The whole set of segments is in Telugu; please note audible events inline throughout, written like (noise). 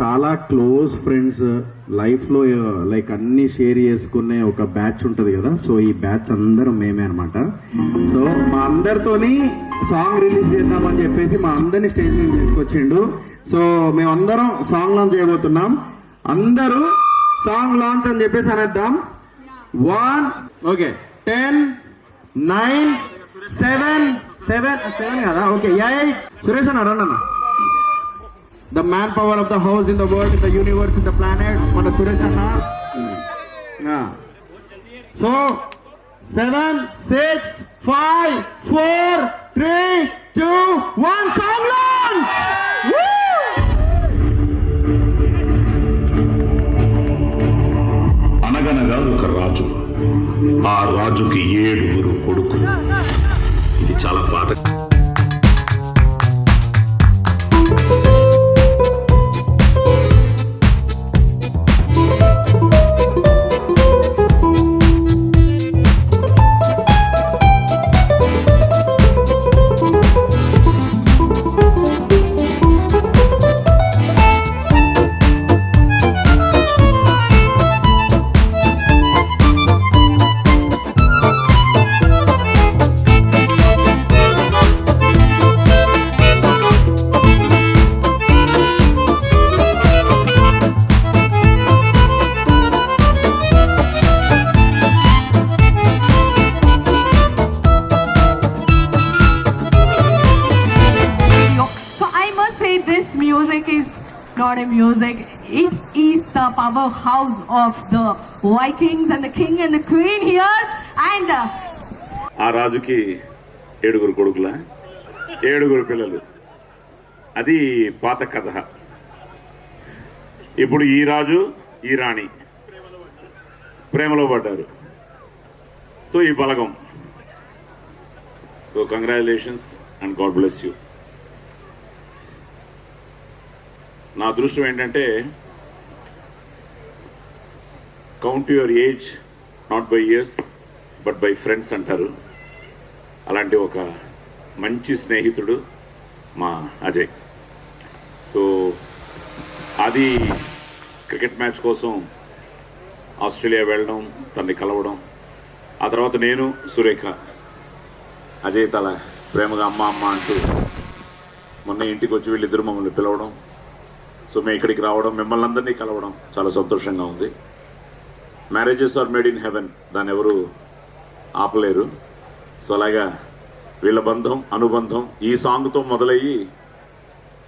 చాలా క్లోజ్ ఫ్రెండ్స్ లైఫ్లో లైక్ అన్ని షేర్ చేసుకునే ఒక బ్యాచ్ ఉంటుంది కదా. సో ఈ బ్యాచ్ అందరం మేమే అనమాట సో మా అందరితోని సాంగ్ రిలీజ్ చేద్దామని చెప్పేసి మా అందరిని స్టేజ్ మీద తీసుకొచ్చిండు. సో మేమందరం సాంగ్ లాంచ్ చేయబోతున్నాం. అందరూ సాంగ్ లాంచ్ అని చెప్పేసి అనేద్దాం. One okay ten nine seven seven seven కదా? ఓకే ఎయిట్ సురేష్ అన్న రండి అన్న. The man power of the house in the world in the universe in the planet మన సురేష్ అన్న so seven six five four three two one song అనగనగా ఒక రాజు. ఆ రాజుకి ఏడుగురు కొడుకులు. ఇది చాలా పాత music is not a music. It is the powerhouse of the Vikings and the king and the queen here. And uh, ఆ రాజుకి ఏడుగురు కొడుకుల ఏడుగురు పిల్లలు అది పాత కథ ఇప్పుడు ఈ రాజు ఈ రాణి ప్రేమలో పడ్డారు సో ఈ బలగం so congratulations and God bless you నా అదృష్టం ఏంటంటే count your age not by years but by friends అంటారు. అలాంటి ఒక మంచి స్నేహితుడు మా అజయ్. సో అది క్రికెట్ మ్యాచ్ కోసం ఆస్ట్రేలియా వెళ్ళడం తనని కలవడం ఆ తర్వాత నేను సురేఖ. అజయ్ తల ప్రేమగా అమ్మ అమ్మ అంటూ మొన్న ఇంటికి వచ్చి వీళ్ళిద్దరు మమ్మల్ని పిలవడం సో మేము ఇక్కడికి రావడం మిమ్మల్ని అందరినీ కలవడం చాలా సంతోషంగా ఉంది. Marriages are made in heaven దాన్ని ఎవరు ఆపలేరు. సో అలాగా వీళ్ళ బంధం అనుబంధం ఈ సాంగ్తో మొదలయ్యి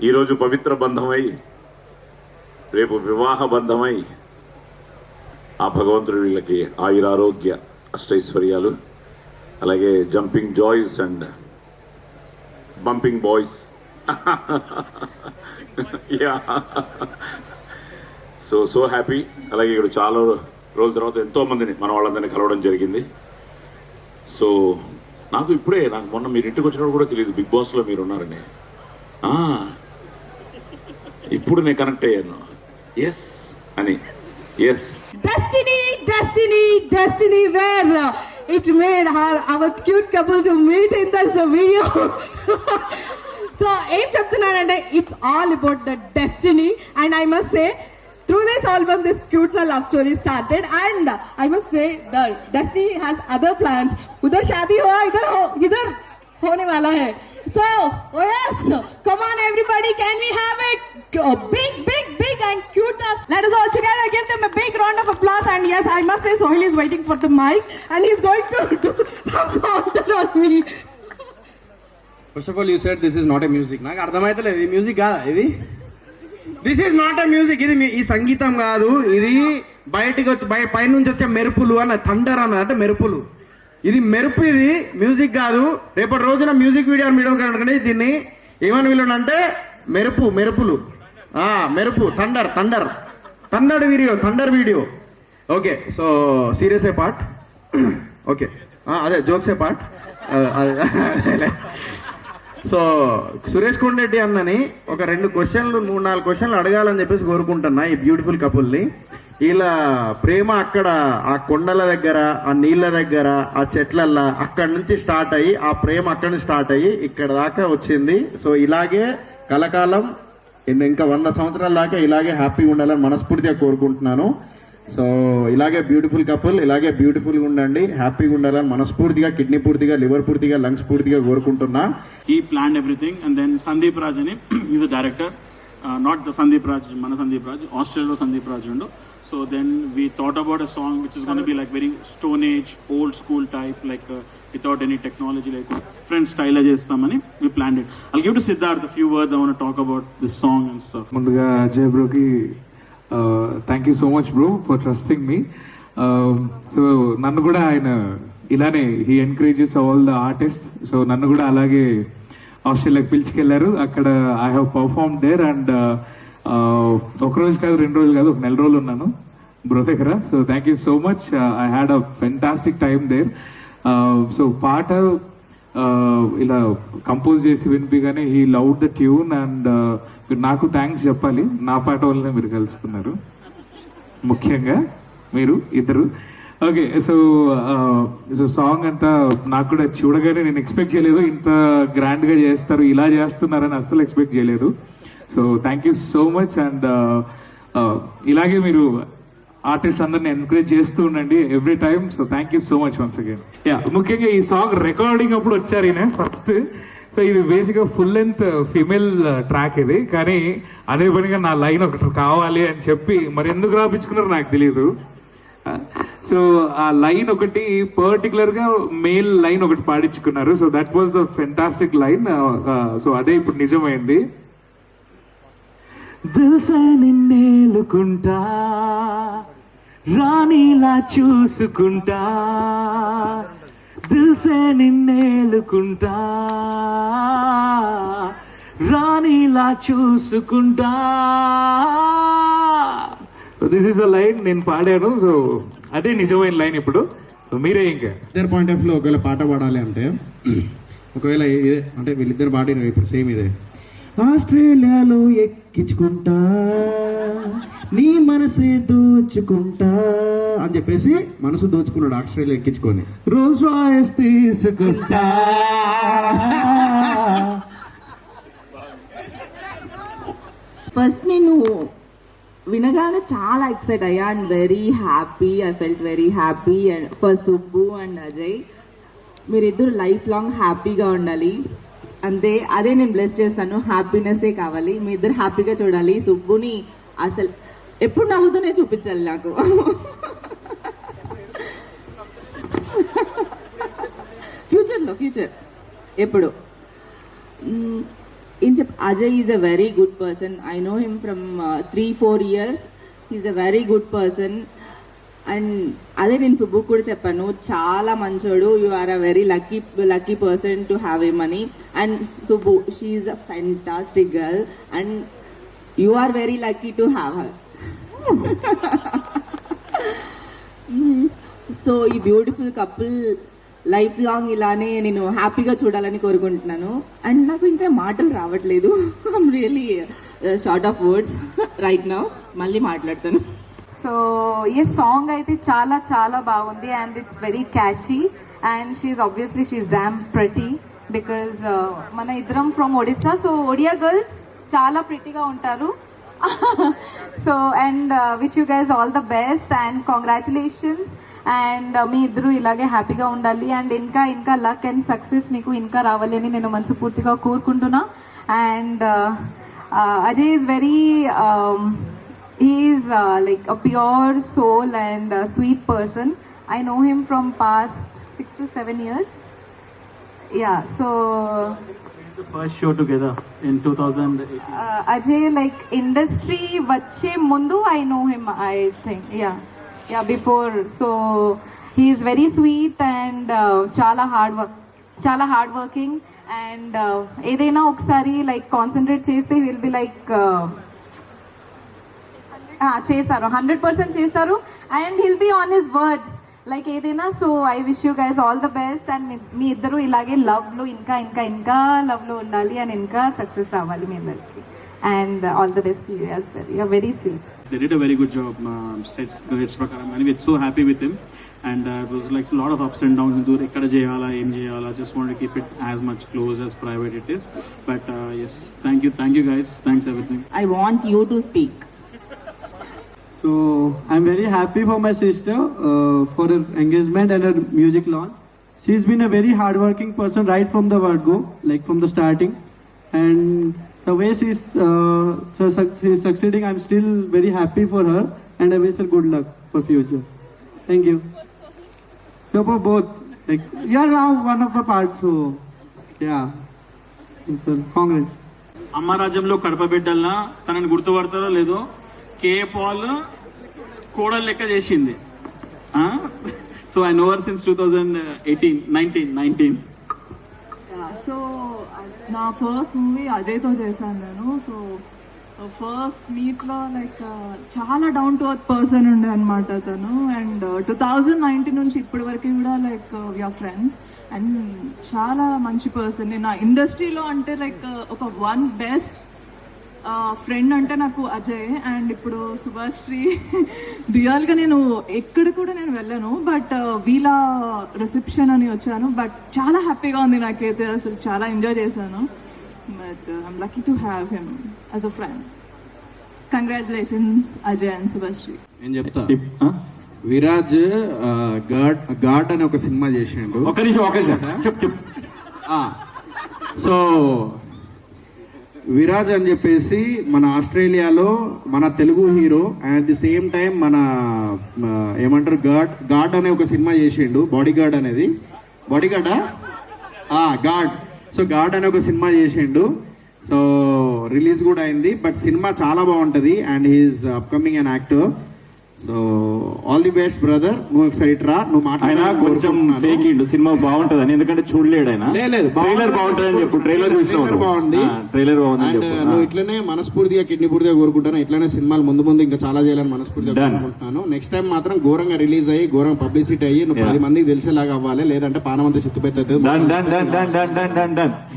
ఈరోజు పవిత్ర బంధమై రేపు వివాహ బంధమై ఆ భగవంతుడు వీళ్ళకి ఆయురారోగ్య అష్టైశ్వర్యాలు అలాగే jumping joys and bumping boys yeah so so happy అలాగే ఇక్కడ చాలా రోజుల తర్వాత ఎంతో మందిని మన వాళ్ళందరినీ కలవడం జరిగింది. సో నాకు ఇప్పుడే నాకు మొన్న మీరు ఇంటికి వచ్చినప్పుడు కూడా తెలియదు బిగ్ బాస్లో మీరు ఉన్నారని. ఇప్పుడు నేను కనెక్ట్ అయ్యాను. ఎస్ అని. Yes destiny destiny destiny where it made our cute our cute couple to meet in. (laughs) So ఏం చెప్తున్నానంటే it's all about the destiny and I must say through this album this cute love story started. And i must say the destiny has other plans. udhar shaadi hua idhar ho idhar hone wala hai so oh yes come on everybody can we have it? A big big big and cute us let us all together give them a big round of applause. And yes i must say sohil is waiting for the mic. And he's going to do some counter on me. First of all you set this is not a music నాకు అర్థమైతలేదు. ఇది మ్యూజిక్ కాదా? ఇది? This is not a music ఇది మీ- ఈ సంగీతం కాదు. ఇది బయటికి వచ్చి బయ పైనుంచి వచ్చే మెరుపులు అన్న థండర్ అన్న అంటే మెరుపులు. ఇది మెరుపు ఇది మ్యూజిక్ కాదు. రేపటి రోజున మ్యూజిక్ వీడియో వీడియో కనుక దీన్ని ఏమని వీళ్ళనంటే మెరుపు మెరుపులు. మెరుపు thunder thunder. Thunder video thunder video. Okay so serious ఏ పార్ట్? ఓకే. అదే జోక్స్ ఏ పార్ట్? సో సురేష్ కొండరెడ్డి అన్నని ఒక రెండు క్వశ్చన్లు మూడు నాలుగు క్వశ్చన్లు అడగాలని చెప్పేసి కోరుకుంటున్నా ఈ బ్యూటిఫుల్ కపుల్ని. ఇలా ప్రేమ అక్కడ ఆ కొండల దగ్గర ఆ నీళ్ళ దగ్గర ఆ చెట్లల్లో అక్కడ నుంచి స్టార్ట్ అయ్యి ఆ ప్రేమ అక్కడ నుంచి స్టార్ట్ అయ్యి ఇక్కడ దాకా వచ్చింది. సో ఇలాగే కలకాలం ఇంకా వంద సంవత్సరాల దాకా ఇలాగే హ్యాపీగా ఉండాలని మనస్ఫూర్తిగా కోరుకుంటున్నాను. సో ఇలాగే బ్యూటిఫుల్ కపుల్ ఇలాగే బ్యూటిఫుల్గా ఉండండి. హ్యాపీగా ఉండాలని మనస్ఫూర్తిగా కిడ్నీ పూర్తిగా లివర్ పూర్తిగా లంగ్స్ పూర్తిగా కోరుకుంటున్నా. ఈ plan everything and then Sandeep Raj అని is a director not the Sandeep Raj మన సందీప్ రాజ్ ఆస్ట్రేలియాలో సందీప్ రాజ్ ఉండు. So then we thought about a song which is gonna be like very stone age old school type like without any technology like friend style చేస్తామని we plan it I'll give to Siddharth few words I want talk about this song and stuff ముందుగా Ajay thank you so much bro for trusting me so నన్ను కూడా ఆయన ఇలానే he encourages all the artist so నన్ను కూడా అలాగే ఆస్ట్రేలియాకి పిలిచికెళ్ళారు అక్కడ I have perform there and ఒక రోజు కాదు రెండు రోజులు కాదు ఒక నెల రోజులు ఉన్నాను. బ్రో దగ్గర. So thank you so much I had a fantastic time there so పాట ఇలా కంపోజ్ చేసి వినిపిగానే ఈ లవ్ ద ట్యూన్ అండ్ నాకు థ్యాంక్స్ చెప్పాలి. నా పాట వల్లనే మీరు కలుసుకున్నారు. ముఖ్యంగా మీరు ఇద్దరు. ఓకే సో సో సాంగ్ అంతా నాకు కూడా చూడగానే నేను ఎక్స్పెక్ట్ చేయలేదు. ఇంత గ్రాండ్గా చేస్తారు ఇలా చేస్తున్నారని అస్సలు ఎక్స్పెక్ట్ చేయలేదు. So thank you so much and ఇలాగే మీరు ఆర్టిస్ట్ అందరిని ఎంకరేజ్ చేస్తూ ఉండండి every time so thank you so much once again yeah ముఖ్యంగా ఈ సాంగ్ రికార్డింగ్ అప్పుడు వచ్చారు ఈయన ఫస్ట్ సో ఇది బేసిక్గా ఫుల్ లెంత్ ఫీమేల్ ట్రాక్ ఇది. కానీ అదే పనిగా నా లైన్ ఒకటి కావాలి అని చెప్పి మరి ఎందుకు రాపించుకున్నారో నాకు తెలియదు సో uh, ఆ లైన్ ఒకటి పర్టికులర్గా లైన్ ఒకటి పాడించుకున్నారు. So that was the fantastic line so అదే ఇప్పుడు నిజమైంది. దిల్సే నిన్నేలుకుంటా రాణిలా చూసుకుంటా? దిల్సే నిన్నేలుకుంటా రాణిలా చూసుకుంటా. దిస్ ఇస్ అ లైన్ నేను పాడాను. సో అదే నిజమైన లైన్ ఇప్పుడు. మీరే ఇంకా. ఇద్దరు పాయింట్ ఆఫ్లో ఒకవేళ పాట పాడాలి అంటే ఒకవేళ ఇదే అంటే వీళ్ళిద్దరు పాడిన ఇప్పుడు సేమ్ ఇదే. ఆస్ట్రేలియాలో ఎక్కించుకుంటా నీ మనసే దోచుకుంటా అని చెప్పేసి మనసు దోచుకున్నాడు ఆస్ట్రేలియా ఎక్కించుకొని. రోజ్ రాయస్ తీసుకొస్తా. ఫస్ట్ నేను వినగానే చాలా ఎక్సైట్ అయ్యా and very happy I felt very happy and for Subbu and Ajay మీరిద్దరు లైఫ్ లాంగ్ హ్యాపీగా ఉండాలి. అంతే అదే నేను బ్లెస్ చేస్తాను. హ్యాపీనెస్ఏ కావాలి. మీ ఇద్దరు హ్యాపీగా చూడాలి. సుబ్బుని అసలు ఎప్పుడు నవ్వుతూ నేను చూపించాలి నాకు. ఫ్యూచర్లో ఫ్యూచర్ ఎప్పుడు? ఏం చెప్ Ajay is a very good person I know him from three four years is a very good person and అదే నేను సుబ్బు కూడా చెప్పాను చాలా మంచోడు. You are a very lucky lucky person to have a money and Subbu she's a fantastic girl and you are very lucky to have her so ఈ బ్యూటిఫుల్ కపుల్ లైఫ్ లాంగ్ ఇలానే నేను హ్యాపీగా చూడాలని కోరుకుంటున్నాను. అండ్ నాకు ఇంకా మాటలు రావట్లేదు. I'm really short of words right now మళ్ళీ మాట్లాడతాను. సో ఈ సాంగ్ అయితే చాలా చాలా బాగుంది and it's very catchy and she's obviously she's damn pretty because మన ఇద్దరం from Odisha so Odia girls చాలా ప్రిటీగా ఉంటారు. So and wish you guys all the best and congratulations and మీ ఇద్దరు ఇలాగే హ్యాపీగా ఉండాలి. అండ్ ఇంకా ఇంకా లక్ అండ్ సక్సెస్ మీకు ఇంకా రావాలి అని నేను మనసుపూర్తిగా కోరుకుంటున్నా. And Ajay is very he is uh, like a pure soul and a sweet person i know him from past 6 to 7 years yeah so the first show together in 2018 uh, ajay like industry vache mundu i know him i think yeah yeah before so he is very sweet and uh, chala hard work చాలా హార్డ్ వర్కింగ్ అండ్ ఏదైనా ఒకసారి లైక్ కాన్సన్ట్రేట్ చేస్తే విల్ బి లైక్ చేస్తారు. హండ్రెడ్ పర్సెంట్ చేస్తారు. And he'll be on his words like ఏదైనా so I wish you guys all the best and మీ ఇద్దరు ఇలాగే లవ్లో ఇంకా ఇంకా ఇంకా లవ్లో ఉండాలి అండ్ ఇంకా సక్సెస్ రావాలి మీ ఇద్దరికి and all the best you as very very sweet they did a very good job uh, sets grades prakaram and we're so happy with him. And it was like lot of ups and downs దూరం ఎక్కడ చేయాలా ఏం చేయాలా just want keep it as much close as private it is but yes thank you thank you guys thanks everything I want you to speak. So I'm very happy for my sister uh, for her engagement and her music launch. She's been a very hardworking person right from the word go, like from the starting, and the way she's uh, so suc- she's succeeding, I'm still very happy for her, and I wish her good luck for future. Thank you. So for both, like you are now one of the parts, so yeah. So congrats. అమ్మ రాజ్యంలో కడప బిడ్డల్లా తనని గుర్తుపడతారో లేదో కే పాల్ కోడలు లెక్క చేసింది. So I know her since two thousand eighteen nineteen nineteen so నా ఫస్ట్ మూవీ అజయ్తో చేశాను నేను. సో ఫస్ట్ మీట్లో లైక్ చాలా డౌన్ టు అర్త్ పర్సన్ ఉండే అనమాట తను. అండ్ టూ థౌజండ్ నైన్టీన్ నుంచి ఇప్పటి వరకు కూడా లైక్ యువర్ ఫ్రెండ్స్ అండ్ చాలా మంచి పర్సన్ నేను నా ఇండస్ట్రీలో అంటే లైక్ uh, ఒక వన్ బెస్ట్ ఫ్రెండ్ అంటే నాకు అజయ్ అండ్ ఇప్పుడు సుభాశ్రీ రియల్గా నేను ఎక్కడ కూడా నేను వెళ్ళాను బట్ వీళ్ళ రిసెప్షన్ అని వచ్చాను బట్ చాలా హ్యాపీగా ఉంది నాకైతే అసలు చాలా ఎంజాయ్ చేశాను. But I'm lucky to have him as a friend congratulations Ajay and Subhashree నేను చెప్తా. విరాజ్ ఆ, గాడ్ గాడ్ అని ఒక సినిమా చేసిండు. ఒక నిమిషం ఒక నిమిషం. చెప్పు చెప్పు. ఆ, సో విరాజ్ అని చెప్పేసి మన ఆస్ట్రేలియాలో మన Telugu hero and at the same time మన ఏమంటారు గాడ్ గాడ్ అనే ఒక సినిమా చేసిండు బాడీ గార్డ్ అనేది బాడీ గార్డా గాడ్. సో గాడ్ అనే ఒక సినిమా చేసిండు. సో రిలీజ్ కూడా అయింది బట్ సినిమా చాలా బాగుంటుంది and he's upcoming an actor so all the best brother నువ్వు ఒకసారి రా. నువ్వు మాట్లాడినా కొంచెం ఫేకిండు సినిమా ఎందుకంటే చూడలేడు ఆయన. లేదు ట్రైలర్ అని చెప్పు. ట్రైలర్ బాగుంది. ట్రైలర్ బాగుంది నువ్వు ఇట్లనే మనస్ఫూర్తిగా కిడ్నీ పూర్తిగా కోరుకుంటాను. ఇట్లనే సినిమాలు ముందు ముందు ఇంకా చాలా చేయాలని మనస్ఫూర్తిగా కోరుకుంటున్నాను. నెక్స్ట్ టైం మాత్రం ఘోరంగా రిలీజ్ అయ్యి ఘోరంగా పబ్లిసిటీ అయ్యి నువ్వు పది మందికి తెలిసేలాగా అవ్వాలి. లేదంటే పానమంతా చిత్తుపెత్త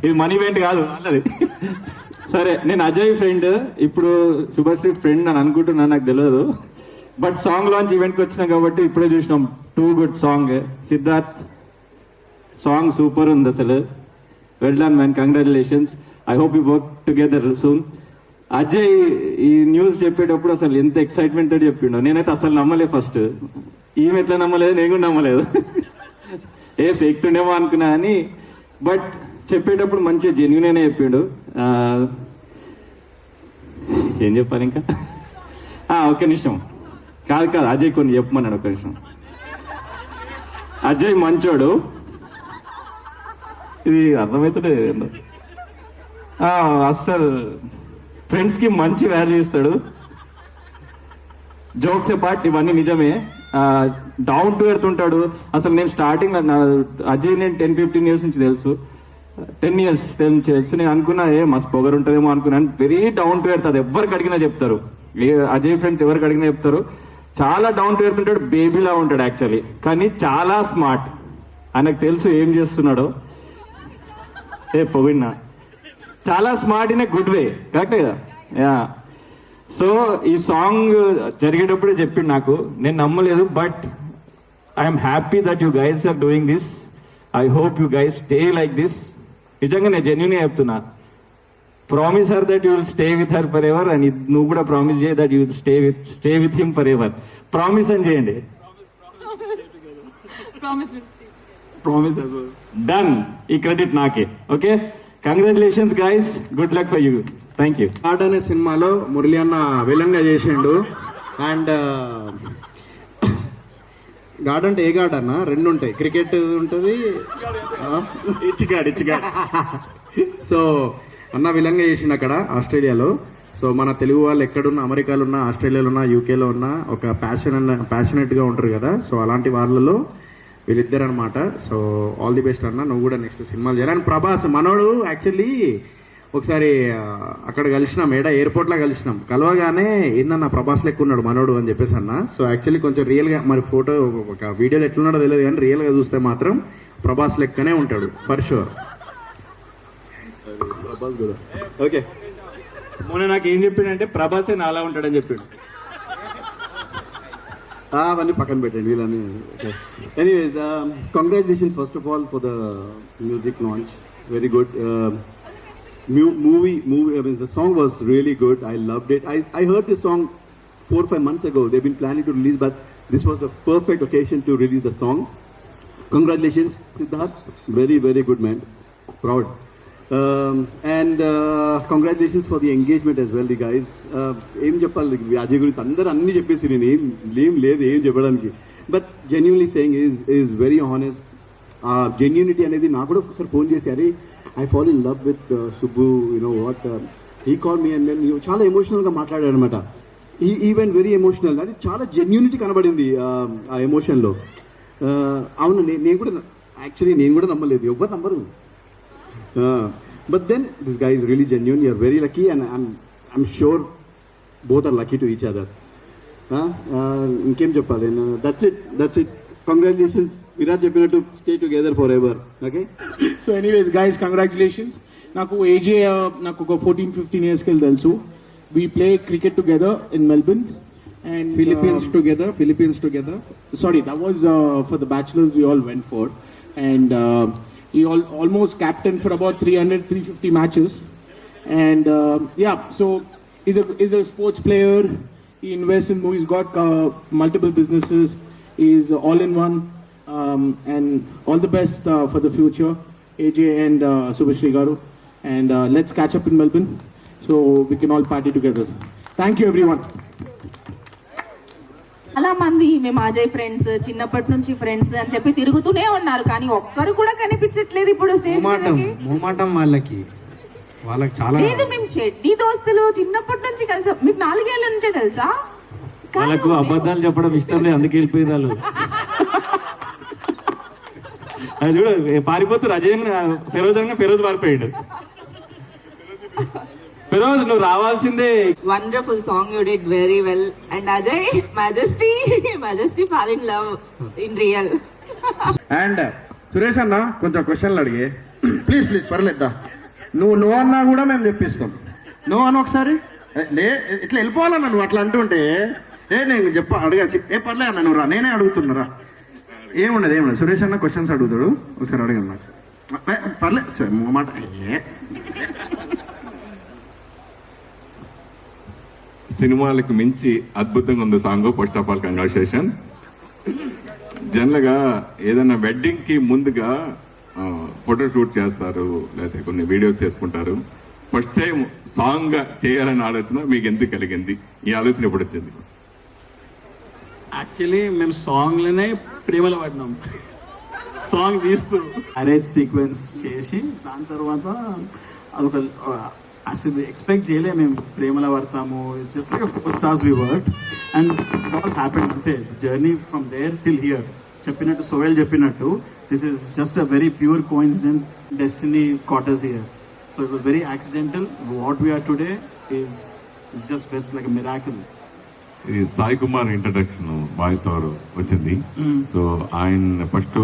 ఇది మనీ వెంట కాదు (laughs) సరే నేను అజయ్ ఫ్రెండ్ ఇప్పుడు శుభశ్రీ ఫ్రెండ్ అని అనుకుంటున్నాను నాకు తెలియదు. బట్ సాంగ్ లాంచ్ ఈవెంట్కి వచ్చినాం కాబట్టి ఇప్పుడే చూసినాం. Too good song Siddharth song super ఉంది అసలు. Well done man congratulations I hope you work together soon Ajay ఈ న్యూస్ చెప్పేటప్పుడు అసలు ఎంత ఎక్సైట్మెంట్ తోటి చెప్పిండో. నేనైతే అసలు నమ్మలే ఫస్ట్ ఈమె ఎట్లా నమ్మలేదు నేను కూడా నమ్మలేదు. (laughs) ఏ ఫేక్ ఉండేమో అనుకున్నా అని. బట్ చెప్పేటప్పుడు మంచిగా జెన్యున్ అనే చెప్పిండు. ఏం చెప్పాలి ఇంకా? (laughs) ఓకే నిమిషం. కాదు కాదు అజయ్ కొన్ని చెప్పమన్నాడు ఒక విషయం అజయ్ మంచోడు. ఇది అర్థమవుతుంది అస్సలు ఫ్రెండ్స్కి మంచి వాల్యూ ఇస్తాడు. జోక్స్ పార్ట్ ఇవన్నీ నిజమే. డౌన్ టు ఎర్త్ ఉంటాడు. అసలు నేను స్టార్టింగ్ అజయ్ నేను టెన్ ఫిఫ్టీన్ ఇయర్స్ నుంచి తెలుసు. టెన్ ఇయర్స్ తెలుసు. నేను అనుకున్నా ఏ మస్తు పొగరు ఉంటుందేమో అనుకున్నాను వెరీ డౌన్ టు ఎర్త్ అది ఎవరికి అడిగినా చెప్తారు. ఏ అజయ్ ఫ్రెండ్స్ ఎవరికి అడిగినా చెప్తారు. చాలా డౌన్ టు ఎర్త్ ఉంటాడు బేబీలా ఉంటాడు యాక్చువల్లీ కానీ చాలా స్మార్ట్ ఆయనకు తెలుసు ఏం చేస్తున్నాడో. ఏ పొగిడినా చాలా smart in a good way correct కదా? యా సో ఈ సాంగ్ జరిగేటప్పుడే చెప్పిండు నాకు. నేను నమ్మలేదు but I'm happy that you guys are doing this I hope you guys stay like this నిజంగా నేను జెన్యున్గా చెప్తున్నా. Promise her that you will stay with her forever and నువ్వు కూడా ప్రామిస్ చేయ that you will stay with stay with him forever promise అని చేయండి. ప్రామిస్ డన్ ఈ క్రెడిట్ నాకే. Okay congratulations guys good luck for you thank you God అనే సినిమాలో మురళి అన్న విలంగా చేసిండు. అండ్ గాడ్ అంటే ఏ గాడ్ అన్న? రెండు ఉంటాయి. క్రికెట్ ఉంటుంది. ఇచ్చిగాడు ఇచ్చిగాడు సో అన్న విలంగా చేసిండు అక్కడ ఆస్ట్రేలియాలో. సో మన తెలుగు వాళ్ళు ఎక్కడున్నా అమెరికాలో ఉన్నా ఆస్ట్రేలియాలో ఉన్నా యూకేలో ఉన్నా ఒక ప్యాషన్ అన్న ప్యాషనెట్గా ఉంటారు కదా. సో అలాంటి వాళ్ళలో వీళ్ళిద్దరు అనమాట సో ఆల్ ది బెస్ట్ అన్న నువ్వు కూడా నెక్స్ట్ సినిమాలు చేయాలి. అండ్ ప్రభాస్ మనోడు యాక్చువల్లీ ఒకసారి అక్కడ కలిసినాం ఏడా ఎయిర్పోర్ట్లో కలిసినాం. కలవగానే ఏందన్న ప్రభాస్ లెక్క ఉన్నాడు మనోడు అని చెప్పేసి అన్న. సో యాక్చువల్లీ కొంచెం రియల్గా మరి ఫోటో ఒక వీడియోలో ఎట్లున్నాడో తెలియదు కానీ రియల్గా చూస్తే మాత్రం ప్రభాస్ లెక్కనే ఉంటాడు ఫర్ షూర్ ప్రభాస్ కూడా. ఓకే మొన్న నాకు ఏం చెప్పిండంటే ప్రభాసే నాలా ఉంటాడని చెప్పిండు. అవన్నీ పక్కన పెట్టండి వీళ్ళని. Anyways congratulations first of all for the music launch very good movie movie I mean the song was really good I loved it I I heard this song four five months ago they been planning to release but this was the perfect occasion to release the song congratulations Siddharth very very good man proud and and for the engagement the engagement as well uh, ఏం చెప్పాలి? అజయ్ గురించి అందరూ అన్ని చెప్పేసి నేను ఏం ఏం లేదు ఏం చెప్పడానికి. But genuinely saying is is very honest ఆ జెన్యూనిటీ అనేది నాకు కూడా ఒకసారి ఫోన్ చేసి అరే I fall in love with Subbu you know what he call me and then చాలా ఎమోషనల్గా మాట్లాడాడు అనమాట ఈ ఈవెంట్ వెరీ ఎమోషనల్ అంటే చాలా జెన్యూనిటీ కనబడింది ఆ ఎమోషన్లో uh, అవును నేను కూడా యాక్చువల్లీ నేను కూడా నమ్మలేదు. ఎవరు నమ్మరు? But then this guy is really genuine. You're very lucky and i'm i'm sure both are lucky to each other. ఇంకేం చెప్పాలి that's it that's it congratulations Virat చెప్పినట్టు stay together forever okay so anyways guys congratulations నాకు ఏజే నాకు ఒక ఫోర్టీన్ ఫిఫ్టీన్ ఇయర్స్కి వెళ్ళి తెలుసు we play cricket together in Melbourne and Philippines together Philippines together sorry, that was uh, for the bachelors we all went for. He all, almost captained for about 300, 350 matches. And uh, yeah, so he's a, he's a sports player. He invests in movies, got uh, multiple businesses. He's all in one. Um, and all the best uh, for the future, AJ and uh, Subhashri Garu. And uh, let's catch up in Melbourne so we can all party together. Thank you, everyone. చాలా మంది మేము అజయ్ ఫ్రెండ్స్ చిన్నప్పటి నుంచి ఫ్రెండ్స్ అని చెప్పి తిరుగుతూనే ఉన్నారు. కానీ ఒక్కరు కూడా కనిపించట్లేదు ఇప్పుడు స్టేజ్ మూమాటం వాళ్ళకి. వాళ్ళకి చాలా లేదు మేము చెడ్డీ దోస్తులు చిన్నప్పటి నుంచి కలిసాం. మీకు నాలుగేళ్ళ నుంచే తెలుసా? వాళ్ళకు అబద్ధాలు చెప్పడం ఇష్టం లేదు అందుకే వెళ్ళిపోయింది వాళ్ళు. అది చూడు పారిపోతారు అజయ్ ఫిరోజ్ అనగా ఫిరోజ్ పారిపోయాడు. ఫిరోజ్ నువ్వు రావాల్సిందే. Wonderful song you did very well and Ajay majesty majesty fall in love in real and Suresh అన్న కొంచెం క్వశ్చన్లు అడిగే. ప్లీజ్ ప్లీజ్ పర్లేద్దా? నువ్వు నువ్వు అన్నా కూడా మేము చెప్పిస్తాం. నువ్వు అన్న ఒకసారి? లే ఇట్లా వెళ్ళిపోవాలన్నా నువ్వు అట్లా అంటుంటే ఏ నేను చెప్ప అడిగా ఏ పర్లే అన్న నువ్వు రా నేనే అడుగుతున్నారా ఏముండదు ఏముండదు. సురేష్ అన్న క్వశ్చన్స్ అడుగుతాడు. ఒకసారి అడగండి నాకు. పర్లేదు సార్ మాట ఏ. సినిమాలకు మించి అద్భుతంగా ఉంది song first of all congratulation జనరల్గా ఏదైనా వెడ్డింగ్కి ముందుగా ఫోటో షూట్ చేస్తారు లేకపోతే కొన్ని వీడియోస్ చేసుకుంటారు. ఫస్ట్ టైం సాంగ్ చేయాలని ఆలోచన మీకు ఎందుకు కలిగింది? ఈ ఆలోచన ఎప్పుడు వచ్చింది? యాక్చువల్లీ మేము సాంగ్లోనే ప్రేమలో పడినాం. సాంగ్ తీస్తూ. అరేంజ్ సీక్వెన్స్ చేసి దాని తర్వాత అదొక అసలు ఎక్స్పెక్ట్ చేయలే మేము ప్రేమలో పడతాము. Just like stars we work and all happen అంతే journey from there till here చెప్పినట్టు సోయల్ చెప్పినట్టు this is just a very pure coincident destiny quarters here so it was very accidental what we are today is is just best like miracle ఇది Sai Kumar introduction voice over వచ్చింది. సో ఆయన ఫస్ట్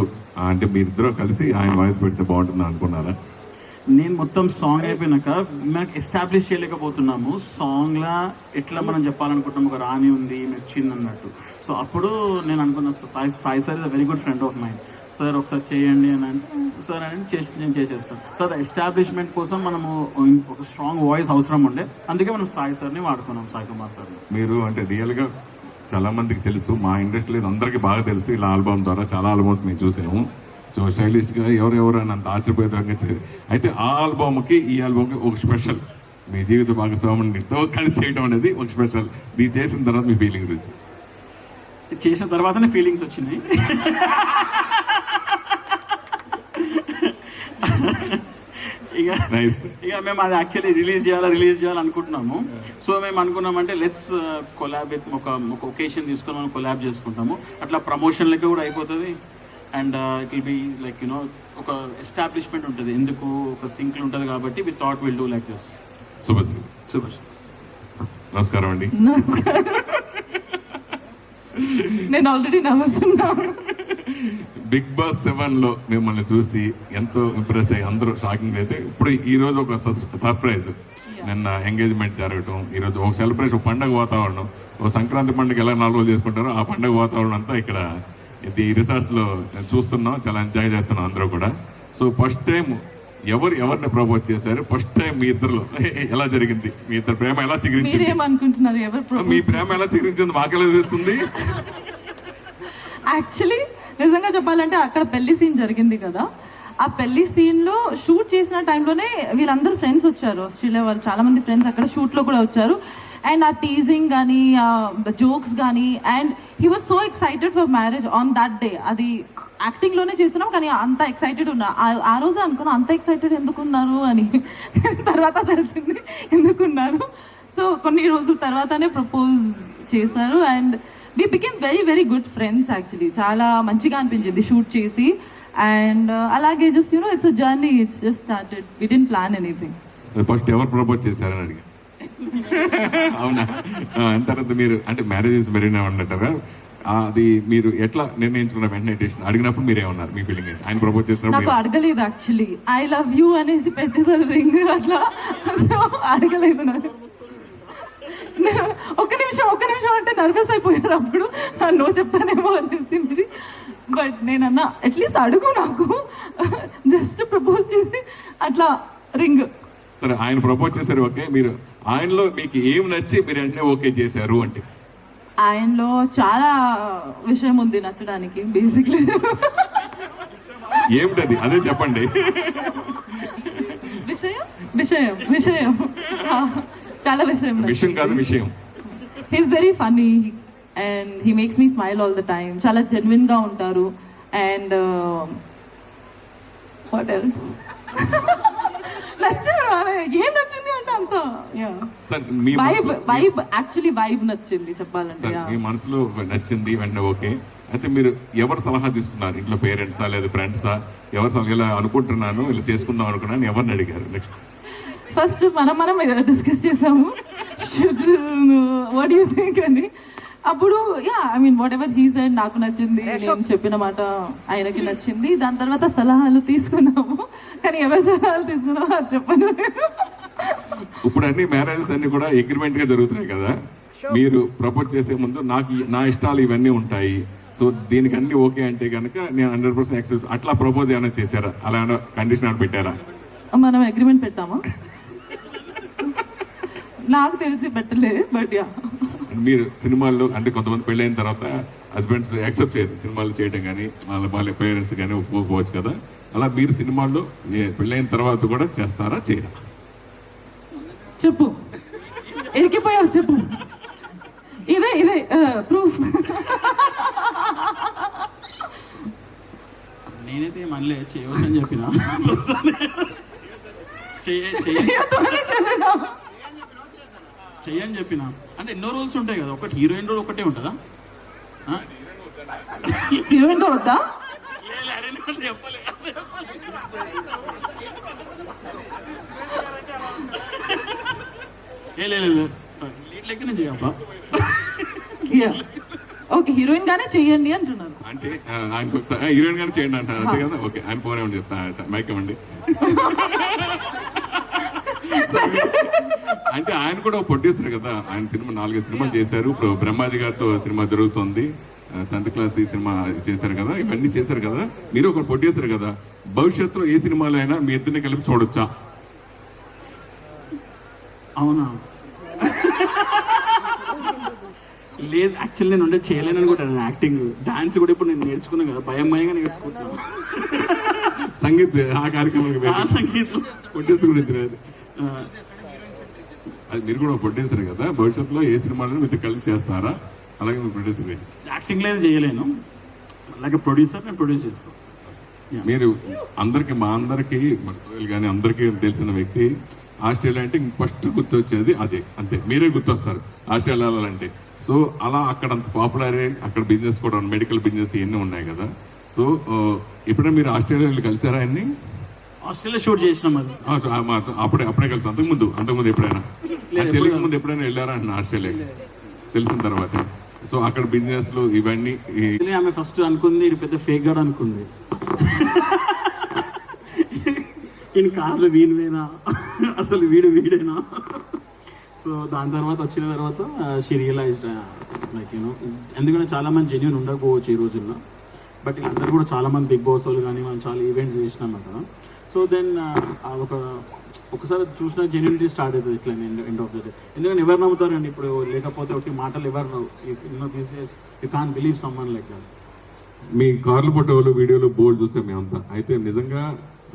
అంటే మీరిద్దరూ కలిసి ఆయన వాయిస్ పెడితే బాగుంటుంది అనుకున్నారా? నేను మొత్తం సాంగ్ అయిపోయినాక మనకు ఎస్టాబ్లిష్ చేయలేకపోతున్నాము. సాంగ్ లా ఎట్లా మనం చెప్పాలనుకుంటున్నాం? ఒక రాణి ఉంది నచ్చింది అన్నట్టు. సో అప్పుడు నేను అనుకున్నా sir Sai Sai sir is a very good friend of mind sir ఒకసారి చేయండి అని అంటే సార్ అని చేసి నేను చేసేస్తాను సో అది ఎస్టాబ్లిష్మెంట్ కోసం మనము ఒక స్ట్రాంగ్ వాయిస్ అవసరం ఉండే. అందుకే మనం సాయి సార్ని వాడుకున్నాం సాయి కుమార్ సార్ మీరు అంటే రియల్గా చాలా మందికి తెలుసు మా ఇండస్ట్రీలో అందరికీ బాగా తెలుసు. ఇలా ఆల్బమ్ ద్వారా చాలా ఆల్బమ్స్ మేము చూసాము. సో స్టైలిష్గా ఎవరెవరు అని అంత ఆశ్చర్యపోయేంగా చేయాలి అయితే ఆ ఆల్బమ్కి ఈ ఆల్బమ్కి ఒక స్పెషల్. మీ జీవిత భాగస్వామితో కలిసి చేయడం అనేది ఒక స్పెషల్. ఇది చేసిన తర్వాత మీ ఫీలింగ్ గురించి. చేసిన తర్వాతనే ఫీలింగ్స్ వచ్చినాయి. ఇక ఇక మేము అది యాక్చువల్లీ రిలీజ్ చేయాలా రిలీజ్ చేయాలి అనుకుంటున్నాము. సో మేము అనుకున్నామంటే లెట్స్ కొలాబ్ విత్ ఒక ఒక ఒకేషన్ తీసుకొని మనం కొలాబ్ చేసుకుంటాము. అట్లా ప్రమోషన్ లెక్క కూడా అయిపోతుంది. And it will be like you know ఒక ఎస్టాబ్లిష్మెంట్ ఉంటుంది. ఎందుకు? ఒక సింక్లు ఉంటుంది కాబట్టి we thought will do like this Subhashree super. నమస్కారం అండి. నేను ఆల్రెడీ నవ్వుతున్నాను బిగ్ బాస్ సెవెన్లో మిమ్మల్ని చూసి ఎంతో ఇంప్రెస్ అయ్యి అందరూ షాకింగ్ అయితే ఇప్పుడు ఈ రోజు ఒక సర్ప్రైజ్ నిన్న ఎంగేజ్మెంట్ జరగటం ఈ రోజు ఒక సెలబ్రేషన్ పండగ వాతావరణం. ఒక సంక్రాంతి పండుగ ఎలా నాలుగు రోజులు చేసుకుంటారో ఆ పండగ వాతావరణం అంతా ఇక్కడ ఇది రిసార్ట్స్లో చూస్తున్నాం చాలా ఎంజాయ్ చేస్తున్నాం అందరూ కూడా. సో ఫస్ట్ టైం ఎవరు ఎవరిని ప్రపోజ్ చేశారు? ఫస్ట్ టైం మీ ఇద్దరు (laughs) ఎలా జరిగింది? మీ ఇద్దరు ప్రేమ ఎలా చిగురించింది? మీ ప్రేమ ఎలా చిగురించింది మాకెలా తెలుస్తుంది? యాక్చువల్లీ నిజంగా చెప్పాలంటే అక్కడ పెళ్ళి సీన్ జరిగింది కదా. ఆ పెళ్ళి సీన్లో షూట్ చేసిన టైంలోనే వీళ్ళందరూ ఫ్రెండ్స్ వచ్చారు. ఆస్ట్రేలియా వాళ్ళు చాలా మంది ఫ్రెండ్స్ అక్కడ షూట్లో కూడా వచ్చారు. అండ్ ఆ టీజింగ్ కానీ జోక్స్ కానీ and he was so excited for marriage on that day అది యాక్టింగ్లోనే చేస్తున్నాం కానీ అంత ఎక్సైటెడ్ ఉన్నా. ఆ- ఆ రోజే అనుకున్నా అంత ఎక్సైటెడ్ ఎందుకున్నారు అని. తర్వాత తెలిసింది ఎందుకున్నారు. సో కొన్ని రోజుల తర్వాతనే ప్రపోజ్ చేశారు. And we became very very good friends actually చాలా మంచిగా అనిపించింది షూట్ చేసి. అండ్ uh, అలాగే just you know it's journey it's just started we didn't plan anything first ఎవరు ప్రపోజ్ చేశారని అడిగి (laughs) అవునా? తర్వాత మీరు అంటే మ్యారేజెస్ మెరీనా ఉన్నట్టారా అది మీరు ఎట్లా నిర్ణయించుకున్న వెంటనే డెసిషన్ అడిగినప్పుడు మీరు ఏమన్నారు మీ ఫీలింగ్ ఆయన ప్రపోజ్ చేసినప్పుడు నాకు అడగలేదు యాక్చువల్లీ ఐ లవ్ యూ అనేసి పెట్టేసారు రింగ్ అట్లా. అడగలేదు నాకు. ఒక్క నిమిషం ఒక్క నిమిషం అంటే నర్వస్ అయిపోయారు అప్పుడు. నో చెప్తానేమో అనేసి మరి. బట్ నేను అన్నా అట్లీస్ట్ అడుగు నాకు. (laughs) జస్ట్ ప్రపోజ్ చేసి అట్లా రింగ్ సరే ఆయన ప్రపోజ్ చేశారు ఓకే. మీరు ఆయనలో మీకు ఏం నచ్చి మీరు వెంటనే ఓకే చేశారు అంటే? ఆయనలో చాలా విషయం ఉంది నచ్చడానికి బేసిక్లీ ఏమిటది? అదే చెప్పండి. విషయం? విషయం విషయం. చాలా విషయం విషయం కాదు విషయం. He's very funny and he makes me smile all the time చాలా జెన్యున్గా ఉంటారు అండ్ వాట్ ఎల్స్ నచ్చారు. ఏం నచ్చింది అంత వైబ్ వైబ్ యాక్చువల్లీ వైబ్ నచ్చింది చెప్పాలంటే. మీ మనసులో నచ్చింది వెంటనే ఓకే. అయితే మీరు ఎవరు సలహా తీసుకున్నారు? ఇంట్లో పేరెంట్సా లేదా ఫ్రెండ్సా? ఎవరు సలహా ఇలా అనుకుంటున్నాను ఇలా చేసుకుందాం అనుకున్నాను ఎవరిని అడిగారు? నెక్స్ట్ ఫస్ట్ మనం మనం డిస్కస్ చేసాము. వాట్ యూ థింక్ అని అప్పుడు yeah I mean whatever he said నాకు నచ్చింది నేను చెప్పిన మాట ఆయనకి నచ్చింది. దాని తర్వాత సలహాలు తీసుకున్నాము. కానీ ఎవరి సలహాలు తీసుకున్నామో అది చెప్పను ఇప్పుడు అన్ని మ్యారేజెస్ అన్ని కూడా అగ్రిమెంట్గా జరుగుతున్నాయి కదా. మీరు ప్రపోజ్ చేసే ముందు నాకు నా ఇష్టాలు ఇవన్నీ ఉంటాయి. సో దీనికి అన్ని ఓకే అంటే కనుక నేను హండ్రెడ్ పర్సెంట్ యాక్సెప్ట్ అట్లా ప్రపోజ్ ఏమైనా చేశారా? అలా కండిషన్ ఏమైనా పెట్టారా? మనం అగ్రిమెంట్ పెట్టామా? నాకు తెలిసి పెట్టలే బట్ యా మీరు సినిమాల్లో అంటే కొంతమంది పెళ్ళైన తర్వాత హస్బెండ్స్ యాక్సెప్ట్ చేయరు. సినిమాలు చేయడం కానీ వాళ్ళ వాళ్ళ పేరెంట్స్ కానీ ఒప్పుకోకపోవచ్చు కదా. అలా మీరు సినిమాల్లో పెళ్ళైన తర్వాత కూడా చేస్తారా చేయరా? చెప్పు. ఎరికిపోయావు చెప్పు. ఇదే ఇదే ప్రూఫ్ నేనైతే మళ్ళీ చేయవచ్చని చెప్పిన? చెయ్య చెయ్య చెయ్యని చెప్పిన? అంటే ఎన్నో రోల్స్ ఉంటాయి కదా. ఒకటి హీరోయిన్ రోల్ ఒకటే ఉంటుందా? హీరోయిన్ వద్దా? ఏ. లీడ్ లెక్కనే ఓకే హీరోయిన్ గానే చెయ్యండి అంటున్నారు. అంటే ఆ, ఆయనకు ఒకసారి హీరోయిన్ గానే చేయండి అంటారు అంతే కదా? ఓకే ఆయన ఫోన్ ఏమని చెప్తా? మైక్ ఇవ్వండి. (laughs) అంటే ఆయన కూడా ఒక ప్రొడ్యూసర్ కదా? ఆయన సినిమా నాలుగైదు సినిమాలు చేశారు. ఇప్పుడు బ్రహ్మాజీ గారితో సినిమా జరుగుతుంది. టెన్త్ క్లాస్ ఈ సినిమా చేశారు కదా? ఇవన్నీ చేశారు కదా? మీరు ఒక ప్రొడ్యూసర్ కదా. భవిష్యత్తులో ఏ సినిమాలో అయినా మీ ఇద్దరిని కలిపి చూడొచ్చా? అవునా? లేదు యాక్చువల్లీ నేను ఉండే చేయలేను అనుకుంటాను యాక్టింగ్ డాన్స్ కూడా ఇప్పుడు నేను నేర్చుకున్నాను కదా భయం భయంగా నేర్చుకుంటున్నాను సంగీత్ ఆ కార్యక్రమానికి ఆ సంగీతం. ప్రొడ్యూసర్. ఆ, అది. మీరు కూడా ప్రొడ్యూసర్ కదా భవిష్యత్తులో ఏ సినిమాలను మీతో కలిసి చేస్తారా? అలాగే మీరు ప్రొడ్యూసర్ యాక్టింగ్ లేదు చేయలేను. అలాగే ప్రొడ్యూసర్ నేను ప్రొడ్యూస్ చేస్తాను మీరు అందరికి మా అందరికి కానీ అందరికీ తెలిసిన వ్యక్తి ఆస్ట్రేలియా అంటే ఫస్ట్ గుర్తొచ్చేది అజయ్. అంతే మీరే గుర్తొస్తారు ఆస్ట్రేలియా వెళ్ళాలంటే సో అలా అక్కడ అంత పాపులర్ అక్కడ బిజినెస్ కూడా మెడికల్ బిజినెస్ ఇవన్నీ ఉన్నాయి కదా. సో ఎప్పుడైనా మీరు ఆస్ట్రేలియా వెళ్ళి కలిసారా అన్ని ఆస్ట్రేలియా షూట్ చేసినాం అది. అప్పుడే అప్పుడే కలిసి. అంతకుముందు అంతకుముందు ఎప్పుడైనా? అది తెలియక ముందు ఎప్పుడైనా వెళ్ళారా అంటున్నా ఆస్ట్రేలియా తెలిసిన తర్వాత. సో అక్కడ బిజినెస్లో ఇవన్నీ ఆమె ఫస్ట్ అనుకుంది ఇది పెద్ద ఫేక్ గాడు అనుకుంది. ఈయన కార్లు వీనివేనా అసలు వీడు వీడేనా? సో దాని తర్వాత వచ్చిన తర్వాత షీ రియలైజ్డ్ లైక్ యూనో ఎందుకంటే చాలా మంది జెన్యున్ ఉండకపోవచ్చు ఈ రోజుల్లో. బట్ అందరు కూడా చాలా మంది బిగ్ బాస్ వాళ్ళు కానీ మనం చాలా ఈవెంట్స్ చేసినాం కదా. సో దెన్ ఒక ఒకసారి చూసిన జెన్యునిటీ స్టార్ట్ అవుతుంది ఇట్లా ఎండ్ ఆఫ్ ద డే ఎందుకంటే ఎవరు నమ్ముతారండి ఇప్పుడు? లేకపోతే ఒకటి మాటలు ఎవరు you know these days you can believe someone like that me కార్లు వాళ్ళు వీడియోలు బోల్డ్ చూసాం మేమంతా అయితే నిజంగా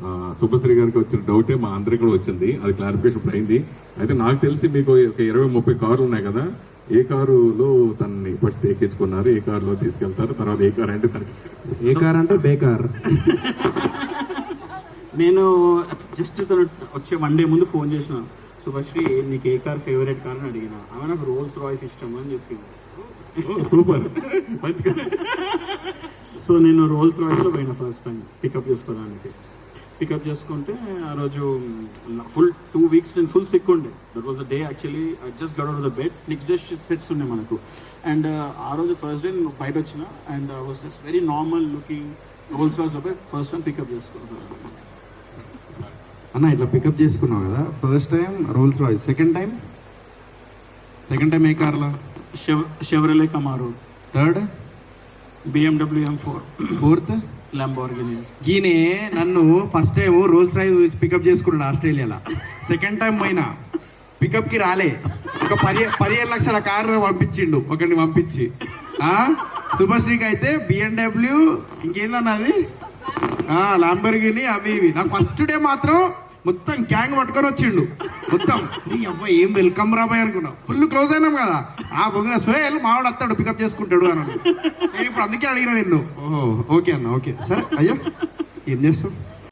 ఆ, శుభశ్రీ గారికి వచ్చిన డౌటే మా అందరికి కూడా వచ్చింది. అది క్లారిఫికేషన్ ఇప్పుడు అయింది. అయితే నాకు తెలిసి మీకు ఒక ఇరవై ముప్పై కార్లు ఉన్నాయి కదా. ఏ కారులో తనని ఫస్ట్ ఎక్కించుకున్నారు? ఏ కారులో తీసుకెళ్తారు? తర్వాత ఏ కారు అంటే తనకి ఏ కార్ అంటే బేకార్. నేను జస్ట్ తను వచ్చే వన్ డే ముందు ఫోన్ చేసిన. శుభశ్రీ నీకు ఏ కార్ ఫేవరెట్ కార్ అని అడిగిన. ఆమె నాకు రోల్స్ రాయ్స్ ఇష్టం అని చెప్పింది. సూపర్. మంచిగా. సో నేను రోల్స్ రాయ్స్లో పోయిన ఫస్ట్ టైం పికప్ చేసుకోవడానికి. పికప్ చేసుకుంటే ఆ రోజు ఫుల్ టూ వీక్స్ నేను ఫుల్ సిక్ ఉండే. That was the day actually just got out the bed next day sets ఉన్నాయి మనకు. అండ్ ఆ రోజు ఫస్ట్ డే నేను బయట వచ్చిన. And was just very normal looking Rolls పోయి ఫస్ట్ టైం పికప్ చేసుకున్నాను అన్న ఇట్లా పికప్ చేసుకున్నావు కదా? First time Rolls Royce second time second time ఏ కార్లో? Chevrolet Camaro third BMW M four fourth Lamborghini ఈయనే నన్ను first time Rolls Royce pickup చేసుకున్నాడు ఆస్ట్రేలియాలో. సెకండ్ టైం పోయినా. పికప్కి రాలే. ఒక పది పదిహేను లక్షల కారు పంపించిండు. ఒకరిని పంపించి. శుభశ్రీకి అయితే బిఎండబ్ల్యూ ఇంకేందన్నది? లాంబర్గిని అవి ఇవి. నాకు ఫస్ట్ డే మాత్రం మొత్తం గ్యాంగ్ పట్టుకొని వచ్చిండు. మొత్తం. నీ అబ్బాయి ఏం వెల్కమ్ రాబాయ్ అనుకున్నా ఫుల్ క్లోజ్ అయినాం కదా. ఆ బొంగ సోయల్ మావాడు వస్తాడు పికప్ చేసుకుంటాడు అని నేను ఇప్పుడు అందుకే అడిగిన నిన్ను. ఓహో ఓకే అన్న ఓకే. సరే అయ్యా ఏం చేస్తావు?